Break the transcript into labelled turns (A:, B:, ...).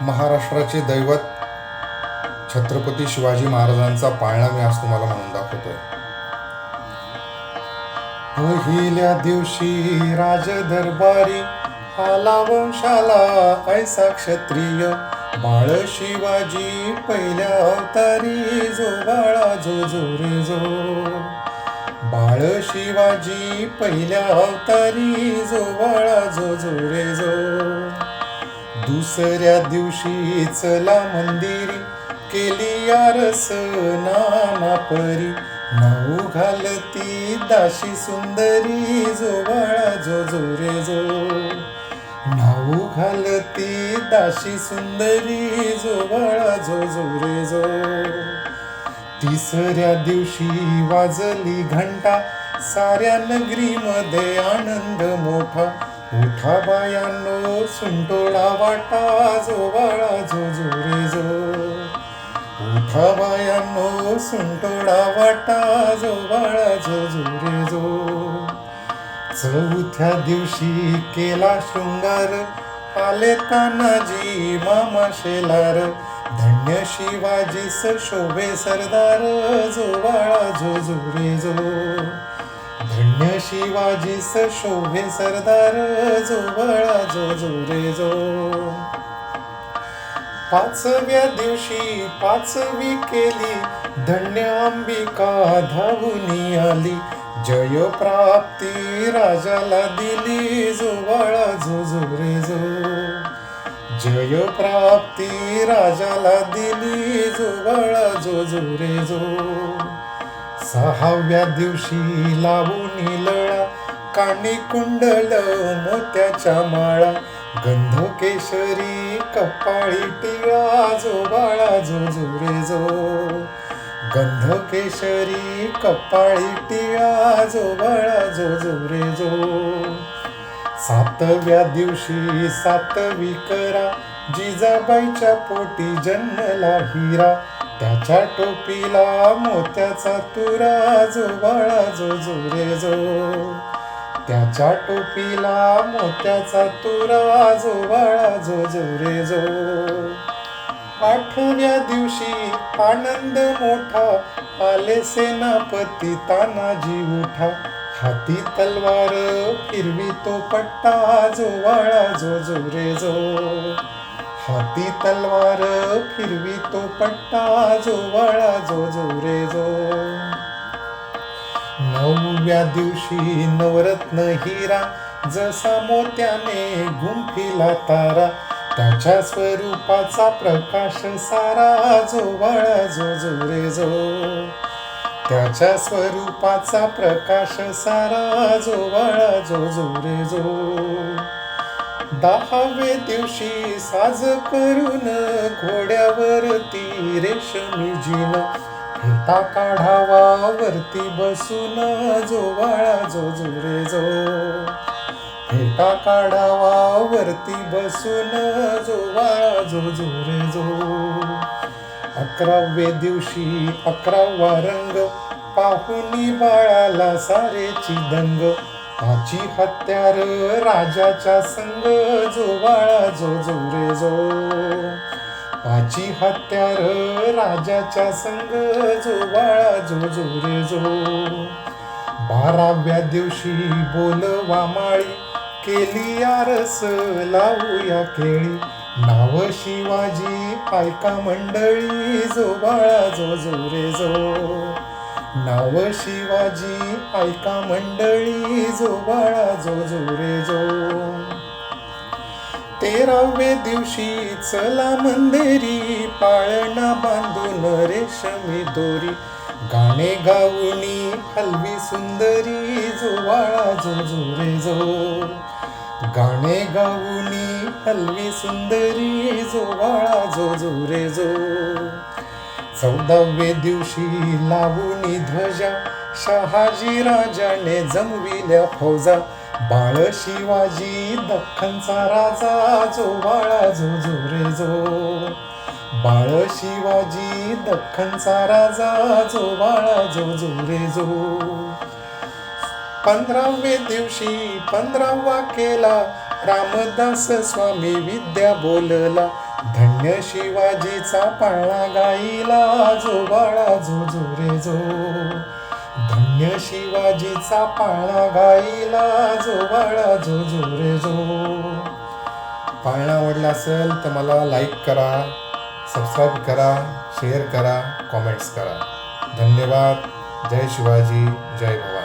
A: महाराष्ट्राचे दैवत छत्रपती शिवाजी महाराजांचा पाळणा मी आज तुम्हाला म्हणून दाखवतोय. पहिल्या दिवशी राज दरबारी आला वंशाला ऐसा क्षत्रिय बाळ शिवाजी पहिल्या अवतारी जो बाळा जो जो रे जो. बाळ शिवाजी पहिल्या अवतारी जो बाळा जो जो रे जो. दुसऱ्या दिवशी चला मंदिरी केली आरस नाना परी. नाऊ घालती दाशी सुंदरी जो बाळा जो जो रे जो. नाऊ घालती दाशी सुंदरी जो बाळा जो जो रे जो. तिसऱ्या दिवशी वाजली घंटा साऱ्या नगरीमध्ये आनंद मोठा. उठा बायांनो सुंटोळा वाटा जो बाळा जो. जो रे जो उठा बायांनो सुंटोळा वाटा जो बाळा जो. जो रे जो चौथ्या दिवशी केला शृंगार आले तानाजी मामा शेलार. धन्य शिवाजीस शोभे सरदार जो बाळा जो जो रे जो. धन्य स शोभे सरदार जो बळा जो जो रे जो. पाचव्या दिवशी पाचवी केली धन्य अंबिका धावून आली. जय प्राप्ती राजाला दिली जो बळा जो जो रे जो. जय प्राप्ती राजाला दिली जो बळा जो जो रे जो. सहाव्या दिवशी लावून लळा काणी कुंडल मोत्याच्या माळा गंध केशरी कपाळी टिळा जो बाळा जो जुरे जो. गंध केशरी कपाळी टिळा जो बाळा जो जुरे जो. सातव्या दिवशी सातवी करा जिजाबाईच्या पोटी जन्मला हिरा त्याच्या टोपीला मोत्याचा तुरा जो बाळा जो जो रे जो. त्याच्या टोपीला मोत्याचा तुरा जो बाळा जो जो रे जो. आठव्या दिवशी आनंद मोठा आले सेनापती तानाजी उठा. हाती तलवार फिरवी तो पट्टा जो वाळा जो जो रे जो. हाती तलवार फिरवी तो पट्टा जो वाळा जो जो रे जो. नवव्या दिवशी नवरत्न हिरा जसा मोत्याने गुंफिला तारा त्याच्या स्वरूपाचा प्रकाश सारा जोवाळा जो जो रे जो. त्याच्या स्वरूपाचा प्रकाश सारा जोवाळा जो जो रे जो. दहावे दिवशी साज करून घोड्यावरती रेशमी जिन. फेटा काढावा वरती बसून जो वाळा जो जुरे जो. फेटा काढावा वरती बसून जो वाळा जो जोरे जो. अकराव्या दिवशी अकरावा रंग पाहुणी बाळाला सारेची दंग. आची हत्यार राजाच्या संग जो बाळा जो जो रे जो. आची हत्यार राजाच्या संग जो बाळा जो जो रे जो. बाराव्या दिवशी बोलवा माळी केली आरस लावूया केळी. नाव शिवाजी पायका मंडळी जो बाळा जो जो रे जो. नाव शिवाजी ऐका मंडळी जो बाळा जो जो रे जो. तेरावे दिवशी चला मंदेरी पाळणा बांधून रेशमी दोरी. गाणे गाऊनी हलवी सुंदरी जो बाळा जो जो रे जो. गाणे गाऊनी हलवी सुंदरी जो बाळा जो जो रे जो. चौदावे दिवशी लावूनी ध्वजा शहाजी राजाने जमविल्या फौजा. बाळ शिवाजी दख्खनचा राजा जो बाळा जो जो रे जो. बाळ शिवाजी दख्खनचा राजा जो बाळा जो जो रे जो. पंधरावे दिवशी पंधरावा केला रामदास स्वामी विद्या बोलला. धन्य शिवाजीचा पाळणा गाईला जो बाळा जो जो रे जो. धन्य शिवाजीचा पाळणा गाईला जो बाळा जो जो रे जो. पाळणा आवडला असेल तर मला लाईक करा सबस्क्राईब करा शेअर करा कॉमेंट्स करा. धन्यवाद. जय शिवाजी जय भवानी